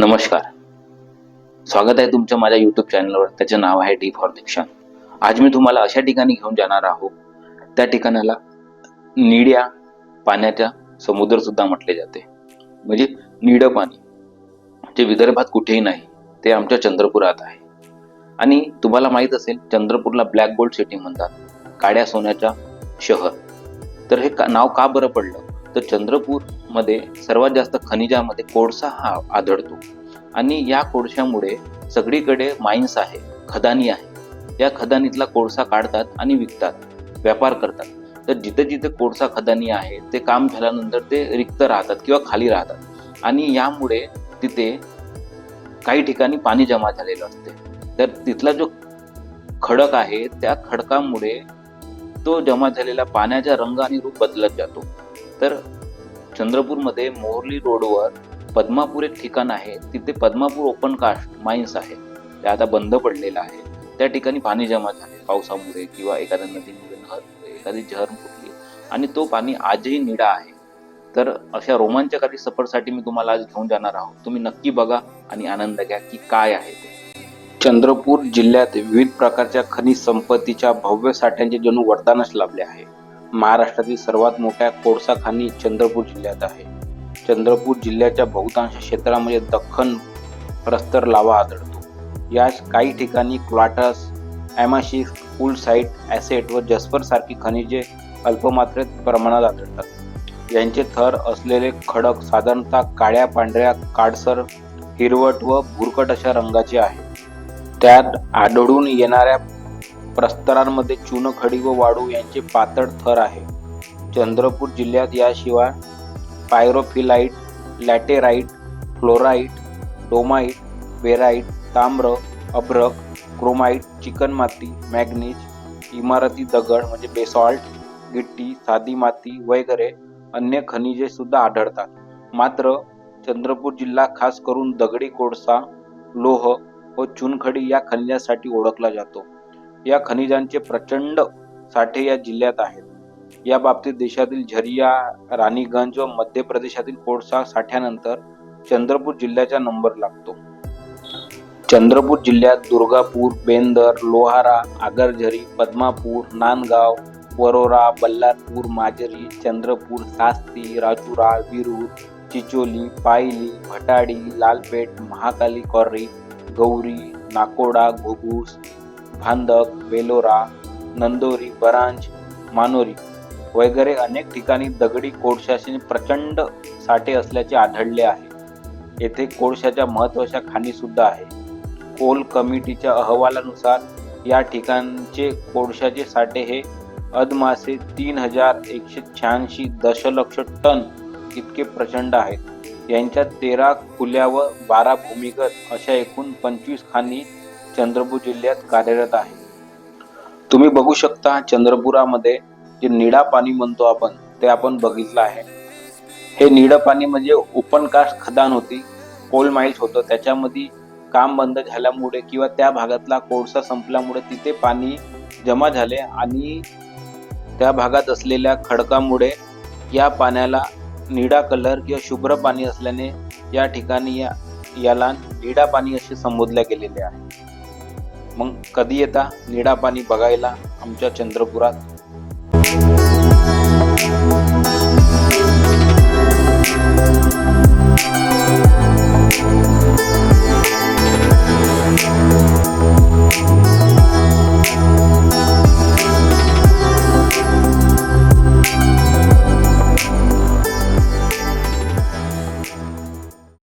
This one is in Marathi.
नमस्कार. स्वागत आहे तुमच्या माझ्या युट्यूब चॅनलवर त्याचे नाव आहे डी फॉर दिक्षा आज मी तुम्हाला अशा ठिकाणी घेऊन जाणार आहोत. त्या ठिकाणाला निड्या पाण्याच्या समुद्र सुद्धा म्हटले जाते. म्हणजे निड पाणी. जे विदर्भात कुठेही नाही ते आमच्या चंद्रपुरात आहे. आणि तुम्हाला माहीत असेल चंद्रपूरला ब्लॅक गोल्ड सिटी म्हणतात. काड्या सोन्याच्या शहर. तर हे का नाव का बरं पडलं? तर चंद्रपूर मध्ये सर्वात जास्त खनिजामध्ये कोळसा हा आढळतो. आणि या कोळशामुळे सगळीकडे माइन्स आहे खदानी आहे. या खदानीतला कोळसा काढतात आणि विकतात व्यापार करतात. तर जिथे जिथे कोळसा खदानी आहे ते काम झाल्यानंतर ते रिक्त राहतात किंवा खाली राहतात. आणि यामुळे तिथे काही ठिकाणी पाणी जमा झालेलं असते. तर तिथला जो खडक आहे त्या खडकामुळे तो जमा झालेला पाण्याचा रंग आणि रूप बदलत जातो. तर चंद्रपूरमध्ये मोहर्ली रोडवर पद्मापूर एक ठिकाण आहे. तिथे पद्मापूर ओपन कास्ट माइन्स आहे ते आता बंद पडलेलं आहे. त्या ठिकाणी पाणी जमा झाले. पावसामुळे किंवा एखाद्या नदीमुळे नहर एखादी जहर फुटली आणि तो पाणी आजही निळा आहे. तर अशा रोमांचकारी सफरसाठी मी तुम्हाला आज घेऊन जाणार आहोत. तुम्ही नक्की बघा आणि आनंद घ्या की काय आहे ते. चंद्रपूर जिल्ह्यात विविध प्रकारच्या खनिज संपत्तीच्या भव्य साठ्यांचे जणू वरदानच लाभले आहे. महाराष्ट्रातील सर्वात मोठ्या कोळसा खाणी चंद्रपूर जिल्ह्यात आहे. चंद्रपूर जिल्ह्याच्या बहुतांश क्षेत्रामध्ये दख्खन प्रस्तर लावा आढळतो याच काही ठिकाणी क्लाटस ॲमाशिक साईट ॲसेट व जस्पर सारखी खनिजे अल्पमात्रेत प्रमाणात आढळतात. यांचे थर असलेले खडक साधारणतः काळ्या पांढऱ्या काडसर हिरवट व भुरकट अशा रंगाचे आहे. त्यात आढळून येणाऱ्या प्रस्तरांमध्ये चुनखडी व वाळू यांचे पातळ थर आहे. चंद्रपूर जिल्ह्यात याशिवाय पायरोफिलाईट लॅटेराईट फ्लोराईट डोमाईट वेराईट ताम्र अभ्रक क्रोमाईट चिकणमाती मॅग्नीज इमारती दगड म्हणजे बेसॉल्ट गिट्टी साधी माती वगैरे अन्य खनिजे सुद्धा आढळतात. मात्र चंद्रपूर जिल्हा खास करून दगडी कोळसा लोह व चुनखडी या खनिजासाठी ओळखला जातो. या खनिजांचे प्रचंड साठे या जिल्ह्यात आहेत. या बाबतीत देशातील झरिया राणीगंज व मध्य प्रदेशातील कोळसा साठ्यानंतर चंद्रपूर जिल्ह्याचा नंबर लागतो. चंद्रपूर जिल्ह्यात दुर्गापूर बेंदर लोहारा आगरझरी पद्मापूर नांदगाव वरोरा बल्लारपूर माजरी चंद्रपूर सास्ती राजुरा विरूर चिचोली पायली भटाडी लालपेठ महाकाली कॉर्री गौरी नाकोडा घुगूस भांदक बेलोरा नंदोरी बरांज मानोरी वगैरे अनेक ठिकाणी दगडी कोळशाचे प्रचंड साठे असल्याचे आढळले आहे. येथे कोळशाच्या महत्त्वाच्या खाणी सुद्धा आहे. कोल कमिटीच्या अहवालानुसार या ठिकाणचे कोळशाचे साठे हे अदमासे तीन हजार एकशे शहाऐंशी दशलक्ष टन इतके प्रचंड आहेत. यांच्यात तेरा खुल्या व बारा भूमिगत अशा एकूण पंचवीस खाणी चंद्रपूर जिल्ह्यात कार्यरत आहे. तुम्ही बघू शकता चंद्रपुरामध्ये जे निळा पाणी म्हणतो आपण ते आपण बघितलं आहे. हे निळं पाणी म्हणजे ओपन कास्ट खदान होती कोल माइल्स होतं. त्याच्यामध्ये काम बंद झाल्यामुळे किंवा त्या भागातला कोळसा संपल्यामुळे तिथे पाणी जमा झाले आणि त्या भागात असलेल्या खडकामुळे या पाण्याला निळा कलर किंवा शुभ्र पाणी असल्याने या ठिकाणी या याला निळा पाणी असे संबोधले गेलेले आहे. मग कधी येता? निळा पाणी बघायला आमच्या चंद्रपुरात?